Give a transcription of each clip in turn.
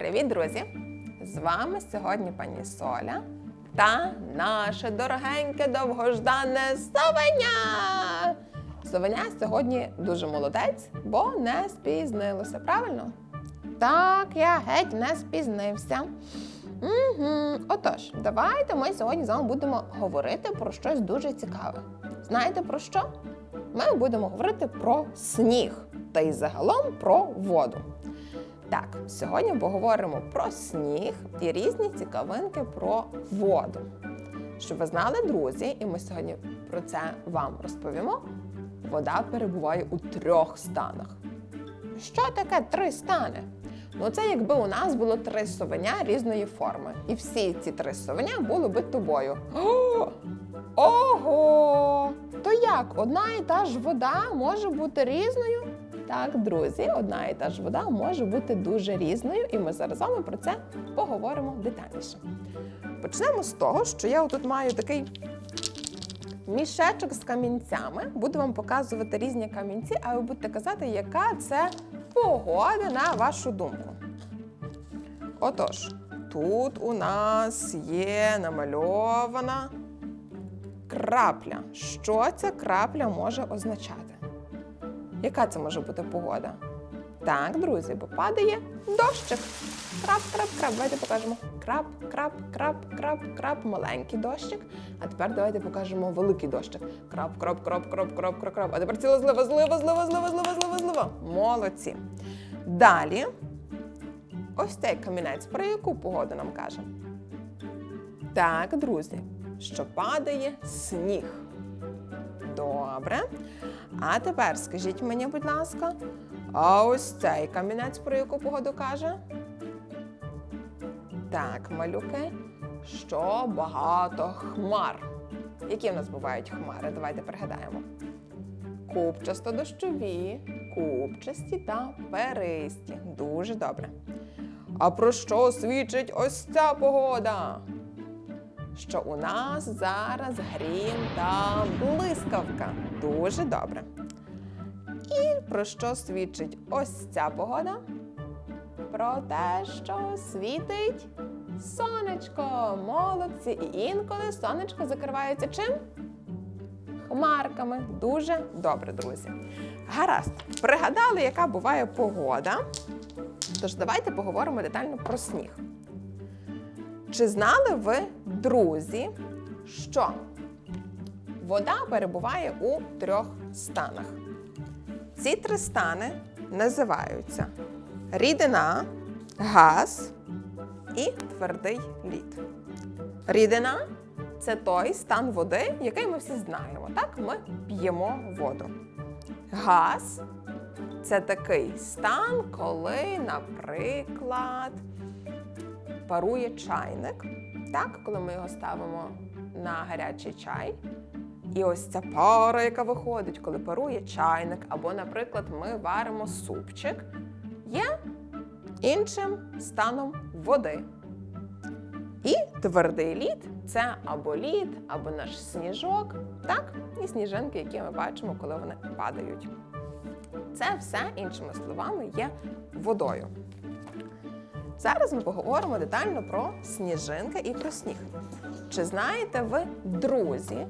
Привіт, друзі! З вами сьогодні пані Соля та наше дорогеньке довгождане совеня. Совеня сьогодні дуже молодець, бо не спізнилося, правильно? Так, я геть не спізнився. Угу. Отож, давайте ми сьогодні з вами будемо говорити про щось дуже цікаве. Знаєте про що? Ми будемо говорити про сніг та й загалом про воду. Так, сьогодні поговоримо про сніг і різні цікавинки про воду. Щоб ви знали, друзі, і ми сьогодні про це вам розповімо. Вода перебуває у трьох станах. Що таке три стани? Ну, це якби у нас було три совеня різної форми. І всі ці три совеня були би тобою. Ого! То як одна і та ж вода може бути різною? Так, друзі, одна і та ж вода може бути дуже різною, і ми зараз вами про це поговоримо детальніше. Почнемо з того, що я тут маю такий мішечок з камінцями. Буду вам показувати різні камінці, а ви будете казати, яка це погода на вашу думку. Отож, тут у нас є намальована крапля. Що ця крапля може означати? Яка це може бути погода? Так, друзі, бо падає дощик. Крап, крап, крап. Давайте покажемо. Крап, крап, крап, крап, крап. Маленький дощик. А тепер давайте покажемо великий дощик. Крап, крап, крап, крап, крап, крап, крап. А тепер ціло злива, злива, злива, злива, злива, злива, злива. Молодці. Далі. Ось цей камінець. Про яку погоду нам каже? Так, друзі, що падає сніг. Добре. А тепер скажіть мені, будь ласка, а ось цей камінець про яку погоду каже? Так, малюки, що багато хмар. Які в нас бувають хмари? Давайте пригадаємо. Купчасто дощові, купчасті та перисті. Дуже добре. А про що свідчить ось ця погода? Що у нас зараз грім та блискавка. Дуже добре. І про що свідчить ось ця погода? Про те, що світить сонечко, молодці. І інколи сонечко закривається чим? Хмарками. Дуже добре, друзі. Гаразд, пригадали, яка буває погода. Тож давайте поговоримо детально про сніг. Чи знали ви, друзі, що вода перебуває у трьох станах? Ці три стани називаються рідина, газ і твердий лід. Рідина це той стан води, який ми всі знаємо. Так, ми п'ємо воду. Газ це такий стан, коли, наприклад, парує чайник, так, коли ми його ставимо на гарячий чай. І ось ця пара, яка виходить, коли парує чайник, або, наприклад, ми варимо супчик, є іншим станом води. І твердий лід це або лід, або наш сніжок, так, і сніжинки, які ми бачимо, коли вони падають. Це все, іншими словами, є водою. Зараз ми поговоримо детально про сніжинки і про сніг. Чи знаєте ви, друзі,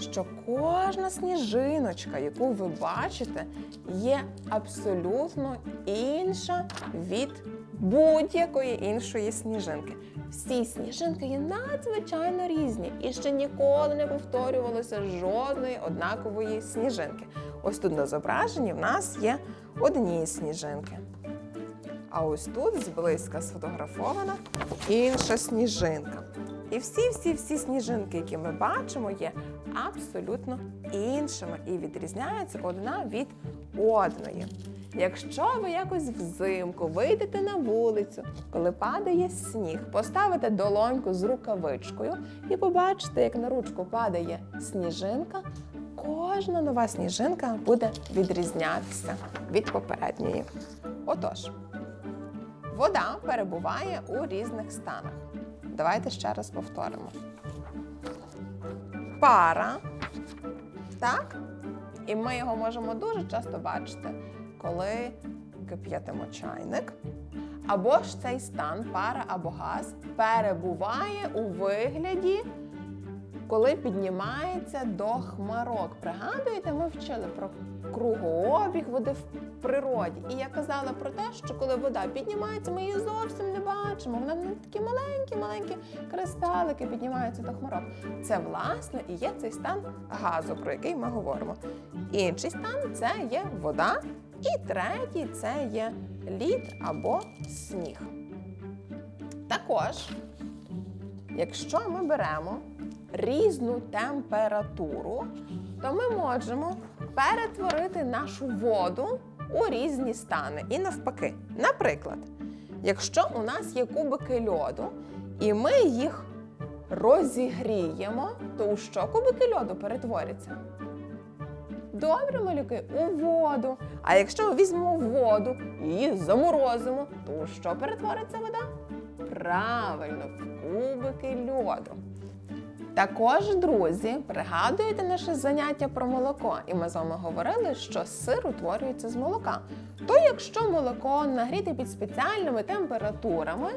що кожна сніжиночка, яку ви бачите, є абсолютно інша від будь-якої іншої сніжинки? Всі сніжинки є надзвичайно різні і ще ніколи не повторювалося жодної однакової сніжинки. Ось тут на зображенні в нас є одні сніжинки. А ось тут зблизька сфотографована інша сніжинка. І всі-всі-всі сніжинки, які ми бачимо, є абсолютно іншими і відрізняються одна від одної. Якщо ви якось взимку вийдете на вулицю, коли падає сніг, поставите долоньку з рукавичкою і побачите, як на ручку падає сніжинка, кожна нова сніжинка буде відрізнятися від попередньої. Отож. Вода перебуває у різних станах. Давайте ще раз повторимо. Пара. Так? І ми його можемо дуже часто бачити, коли кип'ятимо чайник. Або ж цей стан, пара або газ, перебуває у вигляді, коли піднімається до хмарок. Пригадуєте, ми вчили про кругообіг води в природі. І я казала про те, що коли вода піднімається, ми її зовсім не бачимо. Вона не такі маленькі-маленькі кристалики піднімаються до хмарок. Це власне і є цей стан газу, про який ми говоримо. Інший стан це є вода. І третій це є лід або сніг. Також, якщо ми беремо різну температуру, то ми можемо перетворити нашу воду у різні стани. І навпаки. Наприклад, якщо у нас є кубики льоду, і ми їх розігріємо, то у що кубики льоду перетворяться? Добре, малюки, у воду. А якщо візьмемо воду і заморозимо, то у що перетвориться вода? Правильно, в кубики льоду. Також, друзі, пригадуєте наше заняття про молоко, і ми з вами говорили, що сир утворюється з молока. То якщо молоко нагріти під спеціальними температурами,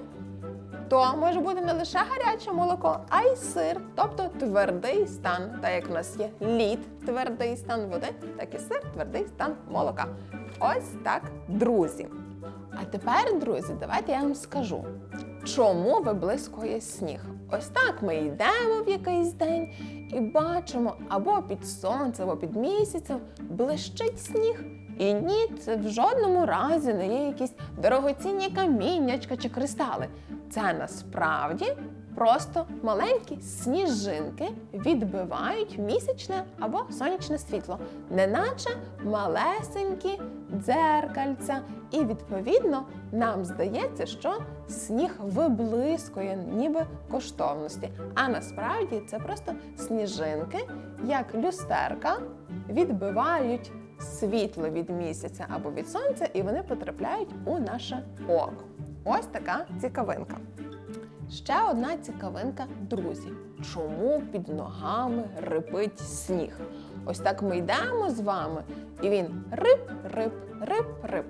то може бути не лише гаряче молоко, а й сир, тобто твердий стан. Так як в нас є лід, твердий стан води, так і сир, твердий стан молока. Ось так, друзі. А тепер, друзі, давайте я вам скажу, чому виблискує сніг. Ось так ми йдемо в якийсь день і бачимо або під сонцем, або під місяцем блищить сніг. І ні, це в жодному разі не є якісь дорогоцінні каміннячка чи кристали. Це насправді просто маленькі сніжинки відбивають місячне або сонячне світло, неначе малесенькі дзеркальця. І відповідно нам здається, що сніг виблискує, ніби коштовності. А насправді це просто сніжинки, як люстерка, відбивають світло від місяця або від сонця, і вони потрапляють у наше око. Ось така цікавинка. Ще одна цікавинка, друзі. Чому під ногами рипить сніг? Ось так ми йдемо з вами, і він рип, рип, рип, рип.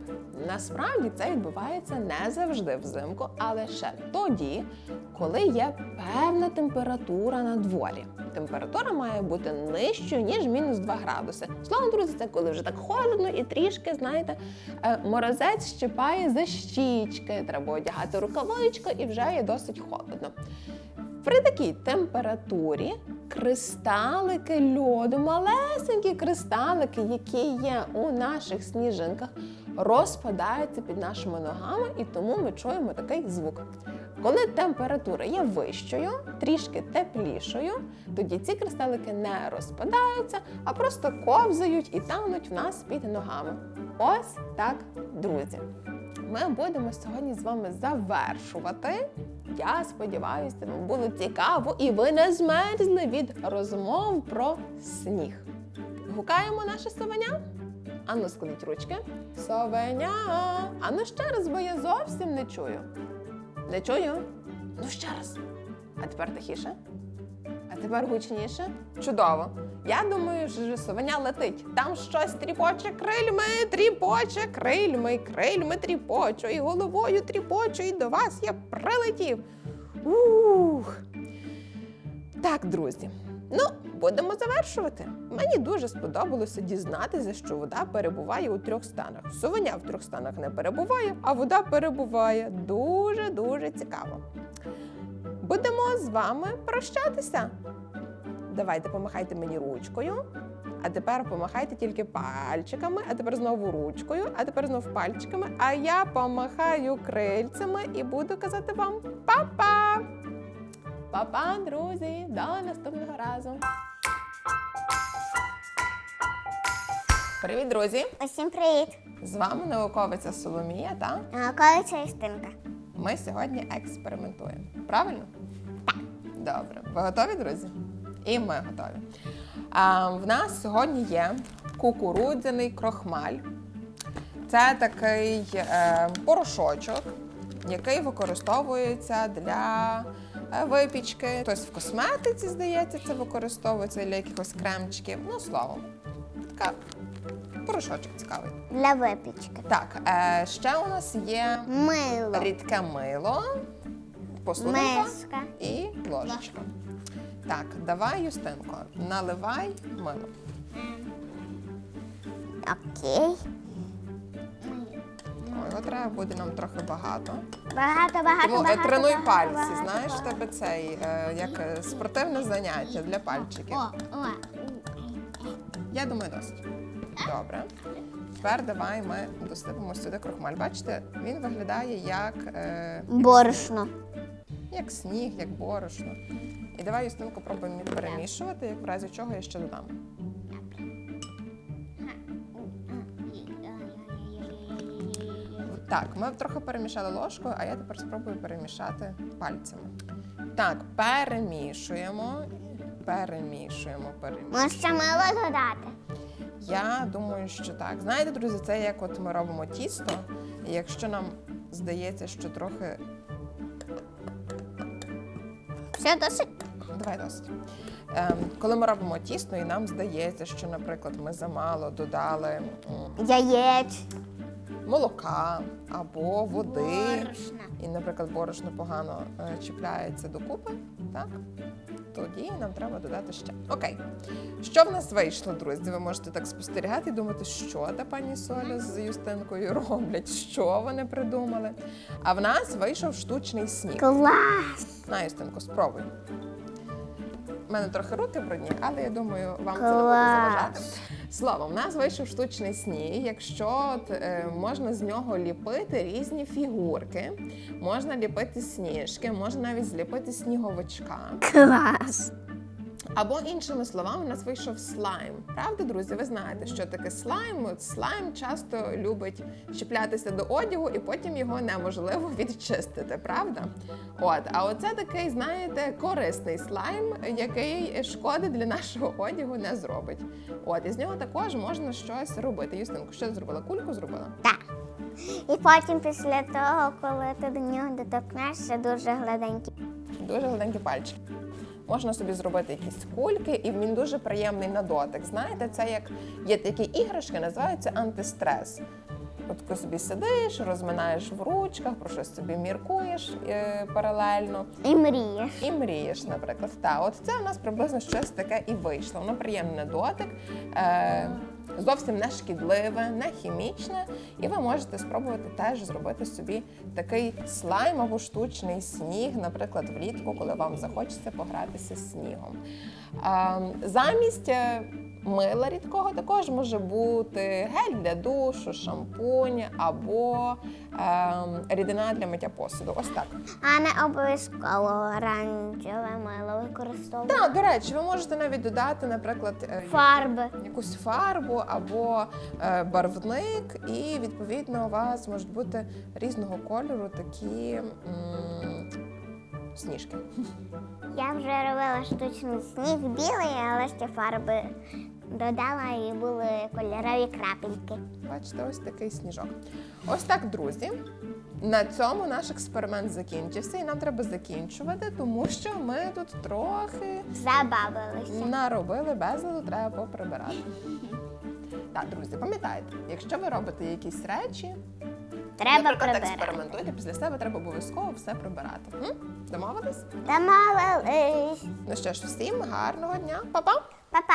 Насправді це відбувається не завжди взимку, а лише тоді, коли є певна температура на дворі. Температура має бути нижчою, ніж мінус 2 градуси. Словом, друзі, це коли вже так холодно і трішки, знаєте, е, морозець щипає за щічки, треба одягати рукавичку і вже є досить холодно. При такій температурі кристалики льоду, малесенькі кристалики, які є у наших сніжинках, розпадаються під нашими ногами, і тому ми чуємо такий звук. Коли температура є вищою, трішки теплішою, тоді ці кристалики не розпадаються, а просто ковзають і тануть в нас під ногами. Ось так, друзі. Ми будемо сьогодні з вами завершувати. Я сподіваюся, вам було цікаво і ви не змерзли від розмов про сніг. Гукаємо наше совеня? Ану, складіть ручки. Совеня. Ану ще раз, бо я зовсім не чую. Не чую? Ну ще раз. А тепер тихіше. А тепер гучніше. Чудово. Я думаю, що совеня летить. Там щось тріпоче крильми, тріпоче крильми, крильми тріпочу, і головою тріпочу, і до вас я прилетів. Ух. Так, друзі. Ну, будемо завершувати. Мені дуже сподобалося дізнатися, що вода перебуває у трьох станах. Совеня в трьох станах не перебуває, а вода перебуває. Дуже дуже цікаво. Будемо з вами прощатися. Давайте помахайте мені ручкою. А тепер помахайте тільки пальчиками, а тепер знову ручкою, а тепер знову пальчиками. А я помахаю крильцями і буду казати вам па-па! Па-па, друзі! До наступного разу! Привіт, друзі! Усім привіт! З вами науковиця Соломія та Науковиця Істинка. Ми сьогодні експериментуємо. Правильно? Так. Добре. Ви готові, друзі? І ми готові. А, в нас сьогодні є кукурудзяний крохмаль. Це такий е, порошочок, який використовується для е, випічки. Хтось в косметиці, здається, це використовується для якихось кремчиків. Ну, словом. Така порошочок цікавий. Для випічки. Так, е, ще у нас є Мило. рідке мило, посудинка Миска. і ложечка. Так, давай, Юстинко, наливай мило. Окей. О, його треба буде нам трохи багато. Багато, багато, Тому е, багато. тренуй багато, пальці. багато, Знаєш, в багато. тебе цей е, як е, спортивне заняття для пальчиків. О, о. Я думаю, досить. Добре. Тепер давай ми досипемо сюди крохмаль. Бачите, він виглядає як, е, Борошно. як сніг, як борошно. І давай Юстинку пробуємо перемішувати, як в разі чого я ще додам. Так, ми трохи перемішали ложкою, а я тепер спробую перемішати пальцями. Так, перемішуємо, перемішуємо, перемішуємо. Можеш ще мило додати. Я думаю, що так. Знаєте, друзі, це як от ми робимо тісто, і якщо нам здається, що трохи. Все досить. Давай досить. Ем, коли ми робимо тісто, і нам здається, що, наприклад, ми замало додали м, Яєць. молока або води, Борошна. і, наприклад, борошно погано е, чіпляється докупи, так? Тоді нам треба додати ще. Окей. Що в нас вийшло, друзі? Ви можете так спостерігати і думати, що та пані Соля з Юстинкою роблять, що вони придумали. А в нас вийшов штучний сніг. Клас. На, Юстинку, спробуй. У мене трохи руки брудні, але я думаю, вам це не буде заважати. Словом, в нас вийшов штучний сніг. Якщо от, е, можна з нього ліпити різні фігурки, можна ліпити сніжки, можна навіть зліпити сніговичка. Клас. Або іншими словами, у нас вийшов слайм. Правда, друзі? Ви знаєте, що таке слайм? От слайм часто любить чіплятися до одягу, і потім його неможливо відчистити, правда? От, а оце такий, знаєте, корисний слайм, який шкоди для нашого одягу не зробить. От, і з нього також можна щось робити. Юстинку, що ти зробила? Кульку зробила? Так. І потім після того, коли ти до нього доторкнешся, дуже гладенький. Дуже гладенькі пальчики. Можна собі зробити якісь кульки, і він дуже приємний на дотик. Знаєте, це як є такі іграшки, називаються антистрес. От ти собі сидиш, розминаєш в ручках, про щось собі міркуєш е, паралельно І мрієш. і мрієш, наприклад. Та, от це у нас приблизно щось таке і вийшло. Воно приємне дотик, е, зовсім не шкідливе, не хімічне. І ви можете спробувати теж зробити собі такий слайм або штучний сніг, наприклад, влітку, коли вам захочеться погратися з снігом. Е, замість е, мила рідкого також може бути гель для душу, шампунь або е, рідина для миття посуду. Ось так. А не обов'язково оранжеве мило використовувати. Так, до речі, ви можете навіть додати, наприклад, е, Фарби. якусь фарбу або е, барвник, і відповідно у вас можуть бути різного кольору такі м, сніжки. Я вже робила штучний сніг білий, але ще фарби додала і були кольорові крапельки. Бачите, ось такий сніжок. Ось так, друзі. На цьому наш експеримент закінчився, і нам треба закінчувати, тому що ми тут трохи Забавилися. наробили безладу, треба поприбирати. Так, друзі, пам'ятайте, якщо ви робите якісь речі, Треба Наприклад, експериментуйте після себе, треба обов'язково все прибирати. М? Домовились? Домовились. Ну що ж, всім гарного дня, Па-па! Па-па.